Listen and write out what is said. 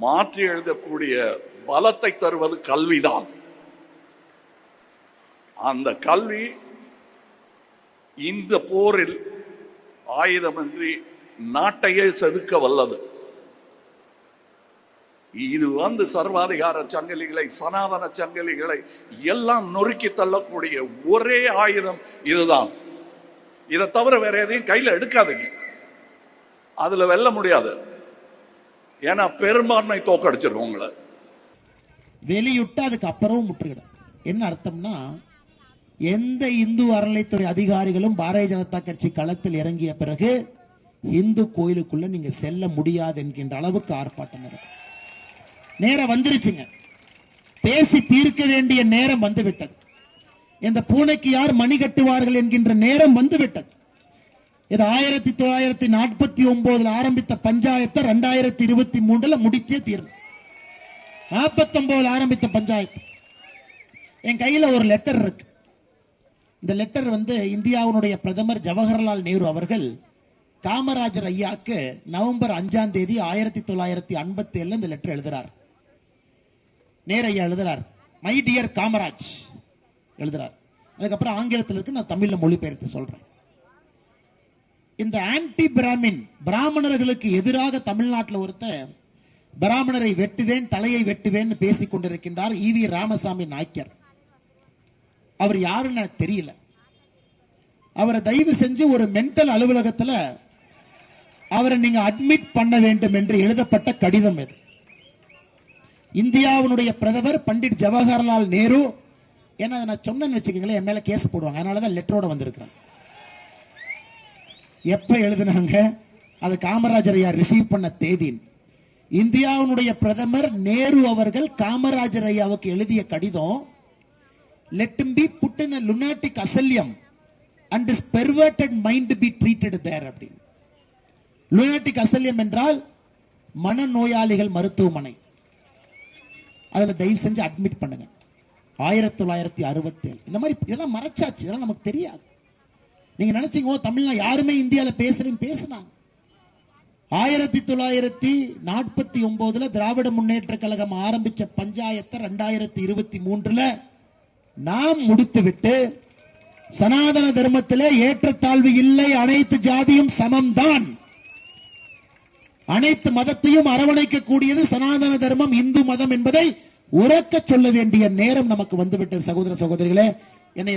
மாற்றி எழுதக்கூடிய பலத்தை தருவது கல்விதான். அந்த கல்வி இந்த போரில் ஆயுதமின்றி நாட்டையே செதுக்க வல்லது. இது வந்து சர்வாதிகார சங்கிலிகளை சனாதன சங்கிலிகளை எல்லாம் நொறுக்கி தள்ளக்கூடிய ஒரே ஆயுதம் இதுதான். இதை தவிர வேற எதையும் கையில் எடுக்காதீங்க. அதுல வெல்ல முடியாது. ஏன்னா பெரும்பான்மை தோக்கடிச்சிடும் உங்களை. வெளியிட்டு அதுக்கு அப்புறம் முற்றுகிடும். என்ன அர்த்தம்னா எந்த இந்து அறநிலைத்துறை அதிகாரிகளும் பாரதிய ஜனதா கட்சி களத்தில் இறங்கிய பிறகு இந்து கோயிலுக்குள்ள நீங்க செல்ல முடியாது என்கின்ற அளவுக்கு ஆர்ப்பாட்டம் நடக்கும். நேரம் வந்துருச்சுங்க. பேசி தீர்க்க வேண்டிய நேரம் வந்துவிட்டது. இந்த பூனைக்கு யார் மணி கட்டுவார்கள் என்கின்ற நேரம் வந்துவிட்டது. இது ஆயிரத்தி தொள்ளாயிரத்தி நாற்பத்தி ஒன்பதுல ஆரம்பித்த பஞ்சாயத்தை ரெண்டாயிரத்தி இருபத்தி மூணுல முடித்தே தீர்வு. நாற்பத்தொன்பதுல ஆரம்பித்த பஞ்சாயத்து. என் கையில ஒரு லெட்டர் இருக்கு. இந்த லெட்டர் வந்து இந்தியாவினுடைய பிரதமர் ஜவஹர்லால் நேரு அவர்கள் காமராஜர் ஐயாக்கு நவம்பர் அஞ்சாம் தேதி ஆயிரத்தி தொள்ளாயிரத்தி ஐம்பத்தி ஏழுல இந்த லெட்டர் எழுதுறார். நேர் ஐயா எழுதுறார். மை டியர் காமராஜ் எழுதுறார். அதுக்கப்புறம் ஆங்கிலத்தில் இருக்கு நான் தமிழ்ல மொழிபெயர்த்து சொல்றேன். இந்த ஆன்டி பிராமின் பிராமணர்களுக்கு எதிராக தமிழ்நாட்டில் ஒருத்த பிராமணரை வெட்டுவேன் தலையை வெட்டுவேன் பேசிக் கொண்டிருக்கின்றார் வி ராமசாமி நாய்க்கர். அவர் யாருன்னு எனக்கு தெரியல. அவரை தயவு செஞ்சு ஒரு மென்டல் அலுவலகத்தில் அவரை நீங்க அட்மிட் பண்ண வேண்டும் என்று எழுதப்பட்ட கடிதம் இது. இந்தியாவினுடைய பிரதமர் பண்டிட் ஜவஹர்லால் நேரு ஏன்னா அதை நான் சொன்னேன்னு வச்சுக்கோங்களேன் என் மேல கேஸ் போடுவாங்க. அதனாலதான் லெட்டரோட வந்திருக்கிறேன். எப்போ எழுதினாங்க? அது காமராஜர் ஐயா ரிசீவ் பண்ண தேதி இந்தியாவினுடைய பிரதமர் நேரு அவர்கள் காமராஜர் ஐயாவுக்கு எழுதிய கடிதம் let be put in lunatic asylum and is perverted mind be treated there அப்படின்னு. லுனாட்டிக் அசல்யம் என்றால் மனநோயாளிகள் மருத்துவமனை. அதில் தயவு செஞ்சு அட்மிட் பண்ணுங்க. ஆயிரத்தி தொள்ளாயிரத்தி அறுபத்தேழு. இந்த மாதிரி இதெல்லாம் மறைச்சாச்சு. இதெல்லாம் நமக்கு தெரியாது. நீங்க நினைச்சீங்க தமிழ்ல யாருமே இந்தியால பேசுறேன்னு பேசினாங்க. ஆயிரத்தி தொள்ளாயிரத்தி நாற்பத்தி ஒன்பதுல திராவிட முன்னேற்ற கழகம் ஆரம்பிச்ச பஞ்சாயத்தை ரெண்டாயிரத்தி இருபத்தி மூன்றுல நாம் முடித்துவிட்டு சனாதன தர்மத்திலே ஏற்றத்தாழ்வு இல்லை அனைத்து ஜாதியும் சமம்தான். அனைத்து மதத்தையும் அரவணைக்க கூடியது சனாதன தர்மம் இந்து மதம் என்பதை உறக்க சொல்ல வேண்டிய நேரம் நமக்கு வந்துவிட்டது சகோதர சகோதரிகளே. என்னை